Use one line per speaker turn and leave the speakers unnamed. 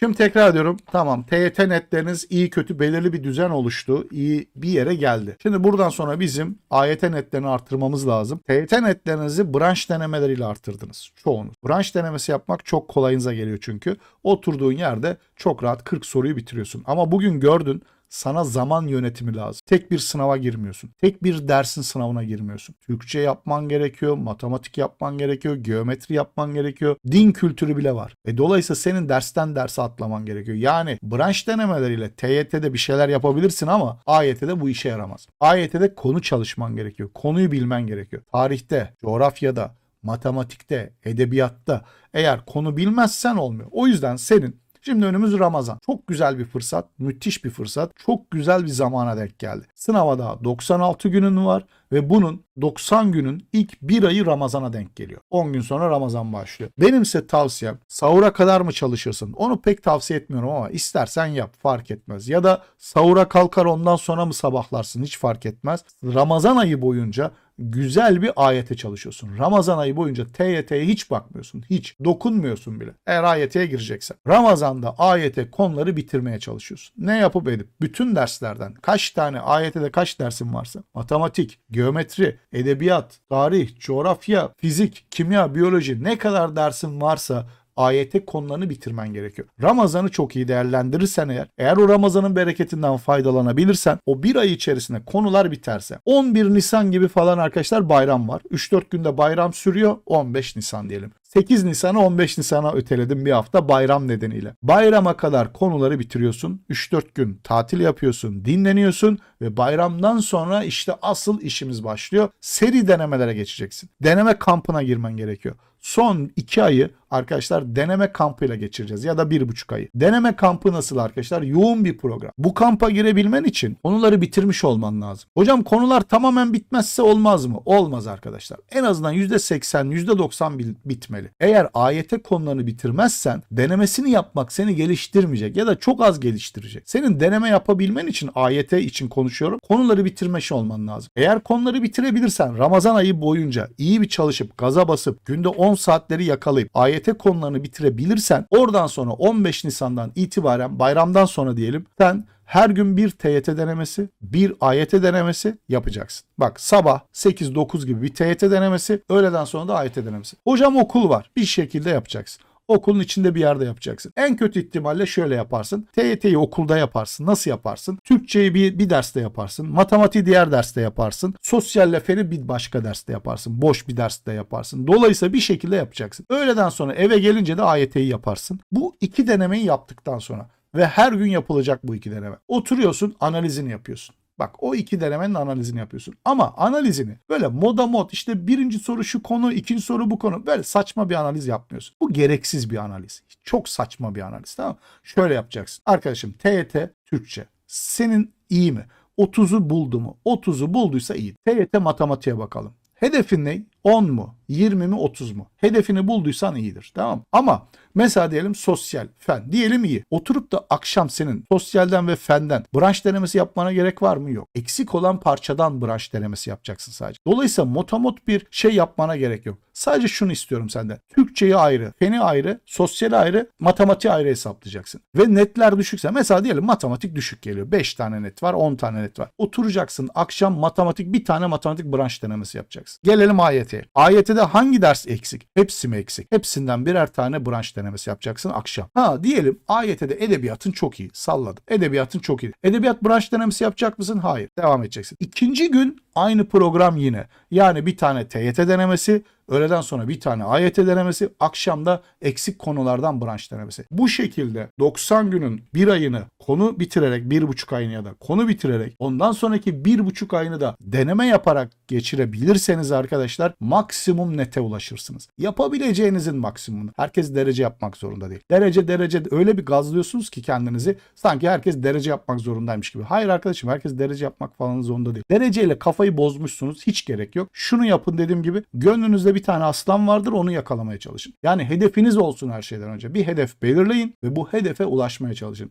Şimdi tekrar ediyorum. Tamam TYT netleriniz iyi kötü belirli bir düzen oluştu. İyi bir yere geldi. Şimdi buradan sonra bizim AYT netlerini arttırmamız lazım. TYT netlerinizi branş denemeleriyle arttırdınız. Çoğunuz. Branş denemesi yapmak çok kolayınıza geliyor çünkü. Oturduğun yerde çok rahat 40 soruyu bitiriyorsun. Ama bugün gördün sana zaman yönetimi lazım. Tek bir sınava girmiyorsun. Tek bir dersin sınavına girmiyorsun. Türkçe yapman gerekiyor, matematik yapman gerekiyor, geometri yapman gerekiyor. Din kültürü bile var. E dolayısıyla senin dersten derse atlaman gerekiyor. Yani branş denemeleriyle TYT'de bir şeyler yapabilirsin ama AYT'de bu işe yaramaz. AYT'de konu çalışman gerekiyor. Konuyu bilmen gerekiyor. Tarihte, coğrafyada, matematikte, edebiyatta eğer konu bilmezsen olmuyor. O yüzden senin Şimdi önümüz Ramazan. Çok güzel bir fırsat, müthiş bir fırsat. Çok güzel bir zamana denk geldi. Sınava daha 96 günün var ve bunun 90 günün ilk bir ayı Ramazan'a denk geliyor. 10 gün sonra Ramazan başlıyor. Benimse tavsiyem sahura kadar mı çalışırsın? Onu pek tavsiye etmiyorum ama istersen yap fark etmez. Ya da sahura kalkar ondan sonra mı sabahlarsın hiç fark etmez. Ramazan ayı boyunca güzel bir ayete çalışıyorsun. Ramazan ayı boyunca TYT'ye hiç bakmıyorsun. Hiç dokunmuyorsun bile. Eğer AYT'ye gireceksen. Ramazan'da AYT konuları bitirmeye çalışıyorsun. Ne yapıp edip bütün derslerden kaç tane AYT'de kaç dersin varsa matematik, geometri, edebiyat, tarih, coğrafya, fizik, kimya, biyoloji ne kadar dersin varsa AYT konularını bitirmen gerekiyor. Ramazan'ı çok iyi değerlendirirsen eğer, eğer o Ramazan'ın bereketinden faydalanabilirsen, o bir ay içerisinde konular biterse, 11 Nisan gibi falan arkadaşlar bayram var. 3-4 günde bayram sürüyor, 15 Nisan diyelim. 8 Nisan'ı 15 Nisan'a öteledim bir hafta bayram nedeniyle. Bayrama kadar konuları bitiriyorsun. 3-4 gün tatil yapıyorsun, dinleniyorsun ve bayramdan sonra işte asıl işimiz başlıyor. Seri denemelere geçeceksin. Deneme kampına girmen gerekiyor. Son 2 ayı arkadaşlar deneme kampıyla geçireceğiz ya da 1,5 ayı. Deneme kampı nasıl arkadaşlar? Yoğun bir program. Bu kampa girebilmen için konuları bitirmiş olman lazım. Hocam konular tamamen bitmezse olmaz mı? Olmaz arkadaşlar. En azından %80, %90 bil- bitmeli. Eğer AYT konularını bitirmezsen denemesini yapmak seni geliştirmeyecek ya da çok az geliştirecek. Senin deneme yapabilmen için AYT için konuşuyorum. Konuları bitirmiş olman lazım. Eğer konuları bitirebilirsen Ramazan ayı boyunca iyi bir çalışıp gaza basıp günde 10 saatleri yakalayıp AYT konularını bitirebilirsen oradan sonra 15 Nisan'dan itibaren bayramdan sonra diyelim sen her gün bir TYT denemesi, bir AYT denemesi yapacaksın. Bak sabah 8-9 gibi bir TYT denemesi, öğleden sonra da AYT denemesi. Hocam okul var. Bir şekilde yapacaksın. Okulun içinde bir yerde yapacaksın. En kötü ihtimalle şöyle yaparsın. TYT'yi okulda yaparsın. Nasıl yaparsın? Türkçeyi bir, bir derste yaparsın. Matematiği diğer derste yaparsın. Sosyalle feni bir başka derste yaparsın. Boş bir derste yaparsın. Dolayısıyla bir şekilde yapacaksın. Öğleden sonra eve gelince de AYT'yi yaparsın. Bu iki denemeyi yaptıktan sonra ve her gün yapılacak bu iki deneme. Oturuyorsun analizini yapıyorsun. Bak o iki denemenin analizini yapıyorsun. Ama analizini böyle moda mod işte birinci soru şu konu, ikinci soru bu konu. Böyle saçma bir analiz yapmıyorsun. Bu gereksiz bir analiz. Çok saçma bir analiz tamam mı? Şöyle yapacaksın. Arkadaşım TYT Türkçe. Senin iyi mi? 30'u buldu mu? 30'u bulduysa iyi. TYT matematiğe bakalım. Hedefin ne? 10 mu? 20 mi? 30 mu? Hedefini bulduysan iyidir. Tamam? Ama mesela diyelim sosyal, fen. Diyelim iyi. Oturup da akşam senin sosyalden ve fenden branş denemesi yapmana gerek var mı? Yok. Eksik olan parçadan branş denemesi yapacaksın sadece. Dolayısıyla motamot bir şey yapmana gerek yok. Sadece şunu istiyorum senden. Türkçeyi ayrı, feni ayrı, sosyali ayrı, matematiği ayrı hesaplayacaksın. Ve netler düşükse mesela diyelim matematik düşük geliyor. 5 tane net var, 10 tane net var. Oturacaksın akşam matematik bir tane matematik branş denemesi yapacaksın. Gelelim AYT'ye. AYT'de hangi ders eksik? Hepsi mi eksik? Hepsinden birer tane branş denemesi yapacaksın akşam. Ha diyelim AYT'de edebiyatın çok iyi. Salladım. Edebiyatın çok iyi. Edebiyat branş denemesi yapacak mısın? Hayır. Devam edeceksin. İkinci gün aynı program yine. Yani bir tane TYT denemesi, öğleden sonra bir tane AYT denemesi, akşamda eksik konulardan branş denemesi. Bu şekilde 90 günün bir ayını konu bitirerek, bir buçuk ayını ya da konu bitirerek, ondan sonraki bir buçuk ayını da deneme yaparak geçirebilirseniz arkadaşlar maksimum nete ulaşırsınız. Yapabileceğinizin maksimumunu. Herkes derece yapmak zorunda değil. Derece derece öyle bir gazlıyorsunuz ki kendinizi sanki herkes derece yapmak zorundaymış gibi. Hayır arkadaşım herkes derece yapmak falan zorunda değil. Dereceyle kafayı bozmuşsunuz hiç gerek yok. Şunu yapın dediğim gibi gönlünüzde bir tane aslan vardır onu yakalamaya çalışın. Yani hedefiniz olsun her şeyden önce. Bir hedef belirleyin ve bu hedefe ulaşmaya çalışın.